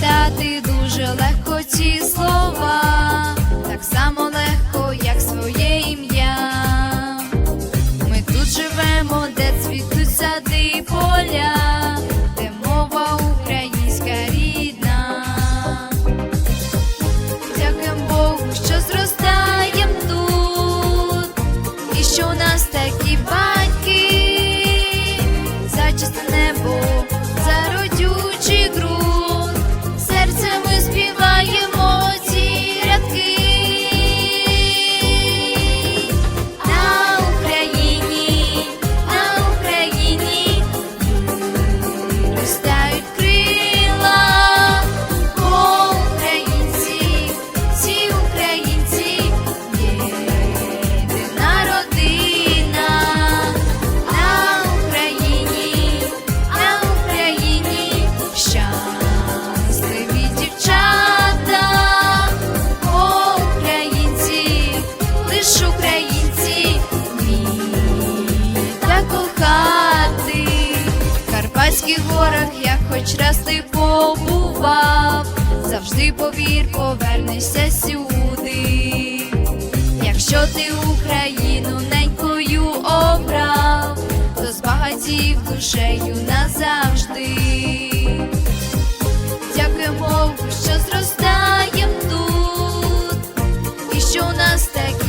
Запам'ятати дуже легко ці слова, так само легко, як своє ім'я. Ми тут живемо, де цвітуть сади і поля, Карпатських горах, я хоч раз ти побував, завжди повір, повернешся сюди, якщо ти Україну ненькою обрав, то з багатів душею назавжди, дякуємо, що зростаєм тут, і що у нас таке.